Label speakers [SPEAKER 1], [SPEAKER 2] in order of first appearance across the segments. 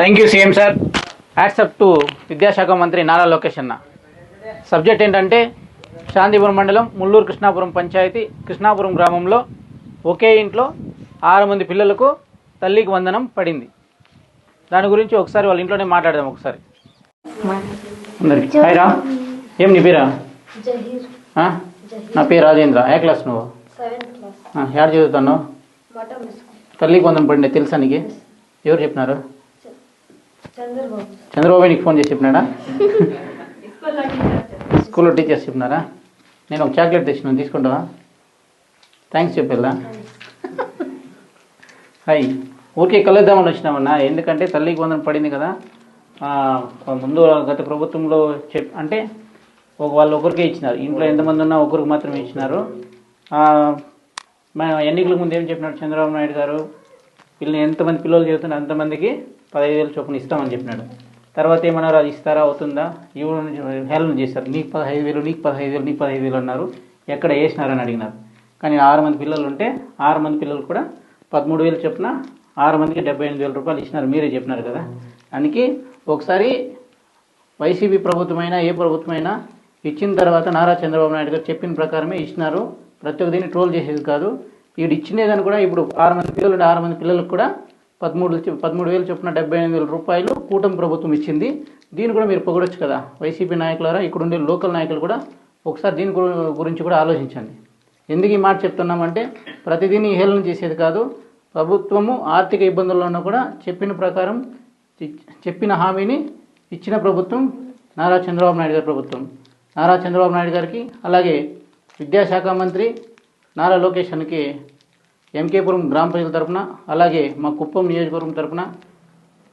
[SPEAKER 1] Thank you CM sir accept to విద్యాశాఖ మంత్రి నారా లోకేష్ అన్న సబ్జెక్ట్ ఏంటంటే శాంతిపురం మండలం ముల్లూరు కృష్ణాపురం పంచాయతీ కృష్ణాపురం గ్రామంలో ఒకే ఇంట్లో ఆరు మంది పిల్లలకు తల్లికి వందనం పడింది. దాని గురించి ఒకసారి వాళ్ళ ఇంట్లోనే మాట్లాడదాం ఒకసారి. అందరికి. హాయ్ రా ఏం నీ పేరా? నా పేరు రాజేంద్ర. ఏ క్లాస్ నువ్వు?
[SPEAKER 2] మటం స్కూల్
[SPEAKER 1] తల్లికి వందనం పడింది తెలుసా నీకు? ఎవరు చెప్పినారు?
[SPEAKER 2] చంద్రబాబు.
[SPEAKER 1] నీకు ఫోన్ చేసి చెప్పినాడా? స్కూల్లో టీచర్స్ చెప్పినారా? నేను ఒక చాక్లెట్ తెచ్చినాను తీసుకుంటావా? థ్యాంక్స్ చెప్పేలా. హాయ్. ఊరికే కలుద్దామని వచ్చినామన్నా ఎందుకంటే తల్లికి వందనం పడింది కదా. ముందు గత ప్రభుత్వంలో చెప్ అంటే ఒక వాళ్ళు ఒకరికే ఇచ్చినారు. ఇంట్లో ఎంతమంది ఉన్నా ఒకరికి మాత్రమే ఇచ్చినారు. ఎన్నికల ముందు ఏం చెప్పినాడు చంద్రబాబు నాయుడు గారు? పిల్లలు ఎంతమంది పిల్లలు చదువుతున్నా అంతమందికి పదహైదు వేలు చొప్పున ఇస్తామని చెప్పినాడు. తర్వాత ఏమన్నారు? అది ఇస్తారా? అవుతుందా? ఇవ్వడం హేళన చేశారు? నీకు పదహైదు వేలు నీకు పదహైదు వేలు నీకు పదహైదు వేలు అన్నారు. ఎక్కడ వేసినారని అడిగినారు. కానీ ఆరు మంది పిల్లలు ఉంటే ఆరు మంది పిల్లలు కూడా పదమూడు వేలు చొప్పున ఆరు మందికి డెబ్బై ఎనిమిది వేల రూపాయలు ఇచ్చినారు. మీరే చెప్పినారు కదా. అందుకే ఒకసారి వైసీపీ ప్రభుత్వమైనా ఏ ప్రభుత్వమైనా ఇచ్చిన తర్వాత నారా చంద్రబాబు నాయుడు గారు చెప్పిన ప్రకారమే ఇచ్చినారు. ప్రతి ఒక్క దీన్ని ట్రోల్ చేసేది కాదు. వీడు ఇచ్చినదని కూడా ఇప్పుడు ఆరు మంది పిల్లలు ఆరు మంది పిల్లలకు కూడా పదమూడు పదమూడు వేలు చొప్పున డెబ్బై ఎనిమిది వేల రూపాయలు కూటమి ప్రభుత్వం ఇచ్చింది. దీన్ని కూడా మీరు పొగడొచ్చు కదా. వైసీపీ నాయకులారా ఇక్కడ ఉండే లోకల్ నాయకులు కూడా ఒకసారి దీని గురించి కూడా ఆలోచించండి. ఎందుకు ఈ మాట చెప్తున్నామంటే ప్రతిదీని హేళన చేసేది కాదు. ప్రభుత్వము ఆర్థిక ఇబ్బందుల్లో కూడా చెప్పిన ప్రకారం చెప్పిన హామీని ఇచ్చిన ప్రభుత్వం నారా చంద్రబాబు నాయుడు గారి ప్రభుత్వం. నారా చంద్రబాబు నాయుడు గారికి అలాగే విద్యాశాఖ మంత్రి నారా లోకేష్ అనికి ఎంకేపురం గ్రామ ప్రజల తరపున అలాగే మా కుప్పం నియోజకవర్గం తరపున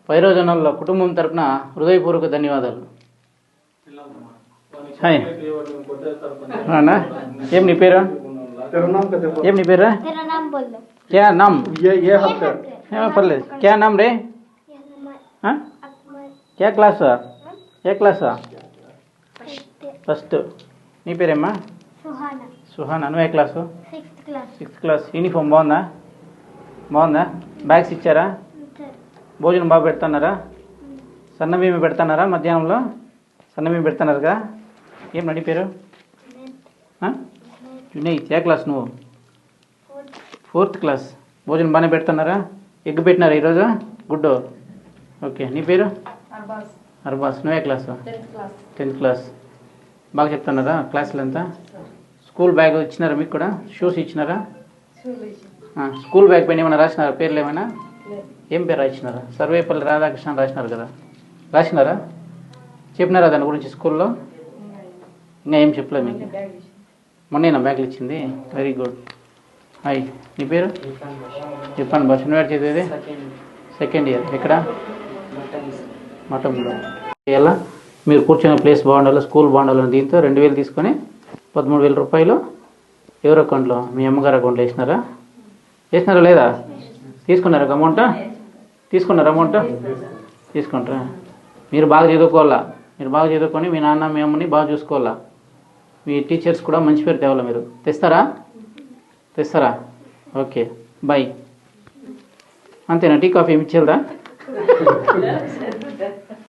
[SPEAKER 1] పైరోజనాల కుటుంబం తరపున హృదయపూర్వక ధన్యవాదాలు హాయ్ అన్నా ఏం నీ పేరా ఏం నీ పేరా క్యా నామ్ పర్లేదు క్యా నామ్ రే క్యా క్లాసా ఏ క్లాసా ఫస్ట్ నీ పేరేమ్మా సుహానా. నువ్వు ఏ క్లాసు
[SPEAKER 2] సిక్స్త్ క్లాస్
[SPEAKER 1] యూనిఫామ్ బాగుందా? బాగుందా? బ్యాగ్స్ ఇచ్చారా? భోజనం బాగా పెడుతున్నారా? సన్నబియ్యం పెడుతున్నారా మధ్యాహ్నంలో? సన్నబియ్యం పెడుతున్నారు? కదా ఏం నడి పేరు? వినయ్ ఏ క్లాస్ నువ్వు? ఫోర్త్ క్లాస్ భోజనం బాగానే పెడుతున్నారా? ఎగ్ పెట్టినారా ఈరోజు? గుడ్ ఓకే నీ పేరు? అర్బాస్. నువ్వే క్లాసు టెన్త్ క్లాస్ బాగా చెప్తున్నారా? క్లాసులు ఎంత? స్కూల్ బ్యాగ్ ఇచ్చినారా మీకు కూడా? షూస్ ఇచ్చినారా? స్కూల్ బ్యాగ్ పైన ఏమైనా రాసినారా? పేర్లు ఏమైనా? ఏం పేరు రాసినారా? సర్వేపల్లి రాధాకృష్ణ రాసినారు కదా. రాసినారా? చెప్పినారా దాని గురించి స్కూల్లో? ఇంకా ఏం చెప్పలేదు మీకు? మొన్న బ్యాగ్లు ఇచ్చింది. వెరీ గుడ్ హాయ్ నీ పేరు? చెప్పండి బస్ నువ్వు చదివేది? సెకండ్ ఇయర్ ఎక్కడ? మఠంలో ఎలా? మీరు కూర్చునే ప్లేస్ బాగుండాలి స్కూల్ బాగుండాలని దీంతో రెండు వేలు తీసుకొని పదమూడు వేల రూపాయలు ఎవరి అకౌంట్లో మీ అమ్మగారు అకౌంట్లో వేసినారా? వేసినారా లేదా? తీసుకున్నారా అమౌంట్ తీసుకున్నారా అమౌంట్ తీసుకుంటారా? మీరు బాగా చదువుకోవాలా? మీరు బాగా చదువుకొని మీ నాన్న మీ అమ్మని బాగా చూసుకోవాలా? మీ టీచర్స్ కూడా మంచి పేరు తేవాలా మీరు? తెస్తారా? తెస్తారా? ఓకే. బాయ్ అంతేనా? టీ కాఫీ ఏమి ఇచ్చేదా